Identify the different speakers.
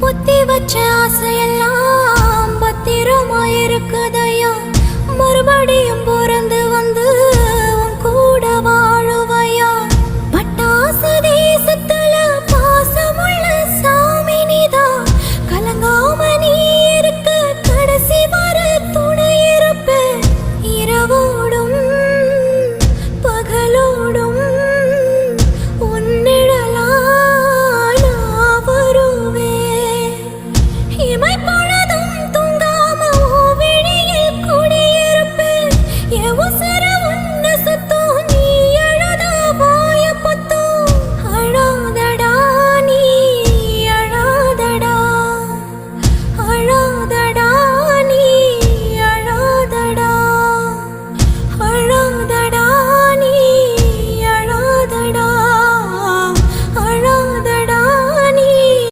Speaker 1: புத்தி வச்ச ஆசையெல்லாம்